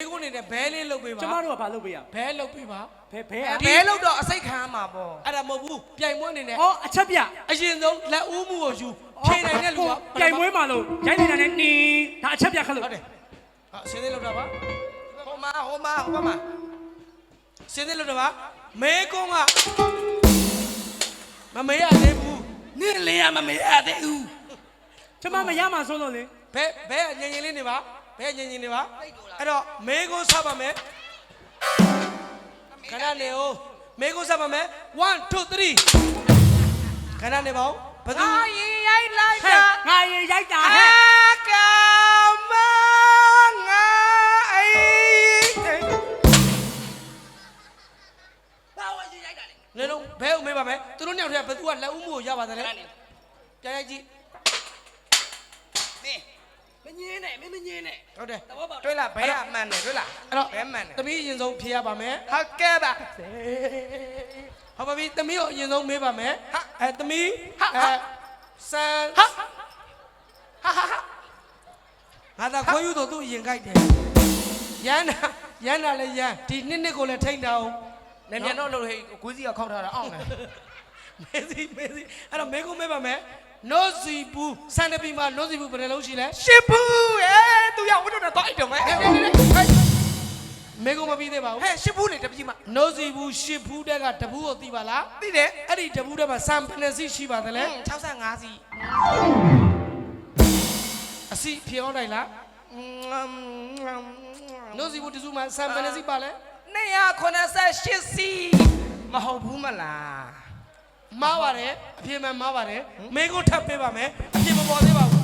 ကိုနေနဲ့ဘဲလေးလုတ်ပေးပါကျမတို့ကဘာလုပ်ပေးရဘဲလုတ်ပေးပါဘယ်ဘယ်ဘဲလို့တော့အစိတ်ခံရမှာပေါ့အဲ့ဒါမဟုတ်ဘူးပြိုင်ပွဲအနေနဲ့ဟောအချက်ပြအရင်ဆုံးလက်ဦးမှုကိုယူဖြေနိုင်တဲ့လူကပြိုင်ပွဲမှာလို့ရိုက်နေတာနဲ့နီးဒါအချက်ပြခက်လို့ဟုတ်တယ်ဟာစင်းသေးလောက်တာပါဟိုမှာဟိုမှာဟိုဘက်မှာစင်းသေးလောက်တာပါမဲကုန်းကမမေးရသေးဘူးနင်းလေးရမမေးရသေးဘူးကျမမရမှာဆိုလို့လေဘဲဘဲငင်ငင်လေးနေပါ ဘဲငင်ငင်နေပါအဲ့တော့မဲကုန်းစပါမယ်ခဏနေဦးမဲကုန်းစပါမယ်1 2 3ခဏနေပါဦးဘသူအာရင်ရိုက်လိုက်ဟဲ့တာငါရေရိုက်တာအဟဲ့ကောင်မငါအိတ်ဘာဝရင်ရိုက်တာလဲနေတော့ဘဲဦးမေးပါမယ်သူတို့ညောင်ထဲဘသူကလက်ဦးမှုကိုရပါတယ်လေပြန်ရိုက်ကြည့် မင်းမငင်းနဲ့မင်းမငင်းနဲ့ဟုတ်တယ်သဘောပေါက်တွေ့လားဘဲကအမှန်တယ်တွေ့လားအဲ့တော့ဘဲမှန်တယ်သမီးအရင်ဆုံးဖြေရပါမယ်ဟုတ်ကဲ့ပါဟုတ်ပါပြီသမီးကိုအရင်ဆုံးမေးပါမယ်ဟာအဲသမီးဟာအဲစံဟာဟာဟာငါသာခွဲယူတော့သူ့အရင်ကြိုက်တယ်ရန်နာရန်နာလည်းရန်ဒီနှစ်နှစ်ကိုလည်းထိန်းတာအောင်လည်းမြန်တော့လို့ဟဲ့ကိုကြီးကခောက်ထားတာအောင်းတယ်မေစီမေစီအဲ့တော့မေကုန်းမေးပါမယ် နို့စီဘူးစံတပီမှာနို့စီဘူးဘယ်နှလုံးရှိလဲရှစ်ဘူးအဲသူရဝတ်တော့တော့အိုက်တော့မယ်ဟဲ့ဟဲ့ဟဲ့မေကုန်းမပြီးသေးပါဘူးဟဲ့ရှစ်ဘူးလေတပည့်မနို့စီဘူးရှစ်ဘူးတက်ကတဘူးကိုသိပါလားသိတယ်အဲ့ဒီတဘူးတက်မှာစံဘယ်နှစီရှိပါသလဲ65စီအစီဖြေအောင်နိုင်လားနို့စီဘူးတစုမှာစံဘယ်နှစီပါလဲ298စီမဟုတ်ဘူးမလား မားပါတယ်အပြေမှန်မားပါတယ်မေကုန်းထပ်ပေးပါမယ်အပြေမပေါ်သေးပါဘူး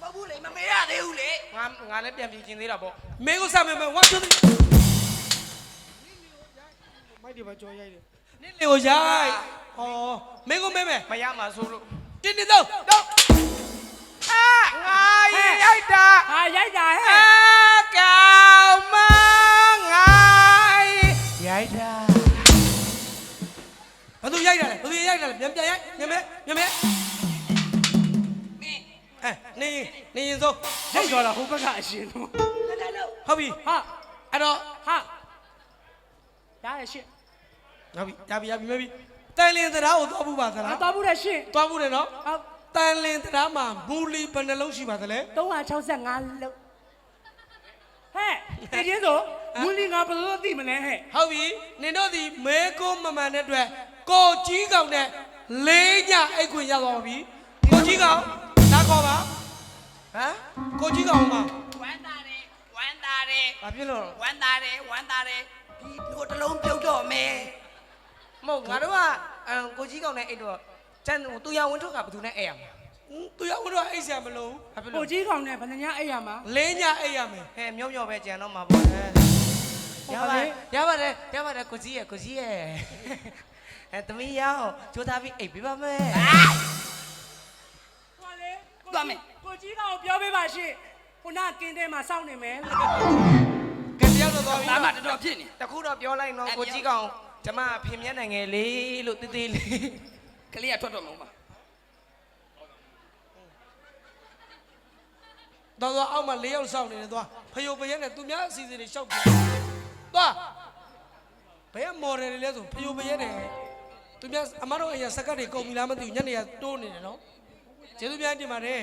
မဟုတ်ဘူးလေမမေးရသေးဘူးလေငါငါလည်းပြန်ပြင်ကျင်သေးတာပေါ့မေကုန်းစံမယ်မယ်1 2 3မိုက်ဒီပါကြော်ရိုက်တယ်နင်းလေကိုရိုက်ဟောမေကုန်းမဲမယ်မရမှာဆိုလို့တင်းတင်းတော့တော့အာငါရိုက်တာဟာရိုက်တာဟဲ့ ရိုက်တာလဲဘသူရိုက်တာလဲမြန်ပြန်ရိုက်မြန်မဲမြန်မဲအဲနေနေရင်စိုးရိုက်တော့တာဟိုဘက်ကအရှင်တော့ဟုတ်ပြီဟာအဲ့တော့ဟာရရရှင့်ဟုတ်ပြီရပြီရပြီမဲပြီတန်လင်းတရားကိုသွားဖို့ပါသငါလားတော်ဘူးတဲ့ရှင့်သွားဖို့တယ်နော်ဟုတ်တန်လင်းတရားမှာမူလီဘယ်နှလုံးရှိပါသလဲ365လုံးဟဲ့တည်ချင်းဆိုမူလီငါဘယ်လိုသိမလဲဟဲ့ဟုတ်ပြီနင်တို့ဒီမဲကုန်းမမှန်တဲ့အတွက် ကိုကြီးကောင်နဲ့လေးညအိတ်ခွင့်ရသွားပါပြီကိုကြီးကောင်လာခေါ်ပါဟမ်ကိုကြီးကောင်မှာဝမ်းသာတယ်ဝမ်းသာတယ်ဘာဖြစ်လို့ဝမ်းသာတယ်ဝမ်းသာတယ်ဒီလိုတစ်လုံးပြုတ်တော့မယ်မဟုတ်ငါတို့ကအမ်ကိုကြီးကောင်နဲ့အိတ်တော့ကျန်သူရဝင်းထွက်ကဘယ်သူနဲ့အိတ်ရမှာသူရောက်တော့အိတ်ဆရာမလို့ဘာဖြစ်ကိုလို့ကြီးကောင်နဲ့ဘယ်နှညာအိပ်ရမှာလေးညအိတ်ရမယ်ဟဲ့မြော့မြော့ပဲကြံတော့မှာပေါ့လေဟုတ် ရပါပါလေရပါတယ်ရပါတယ်ကိုကြီးရဲ့ကိုကြီးရဲ့အဲသမီးရောကြိုးစားပြီးအိတ်ပေးပါမယ်ဟောလေသွားမယ်ကိုကြီးကောင်ပြောပေးပါရှင့်ခုနကင်းတဲမှာစောင့်နေမယ်ကတယောက်တော့သွားပြီဒါမှတော်တော်ဖြစ်နေတခုတော့ပြောလိုက်တော့ကိုကြီးကောင်ကျမဖင်မြက်နိုင်ငယ်လေးလို့တေးသေးလေးကလေးကထွက်တော့မဟုတ်ပါတော့တော့အောက်မှာ၄ယောက်စောင့်နေတယ်သွားဖယိုပရဲနဲ့သူများအစီအစဉ်တွေရှောက်တယ်သွား ဘယ်မော်ဒယ်တွေလဲဆိုဖယိုပရဲနဲ့သူများအမတို့အရင်စကတ်တွေကုန်ပြီလားမသိဘူးညနေကတိုးနေတယ်နော်ကျေးဇူးများတင်ပါတယ်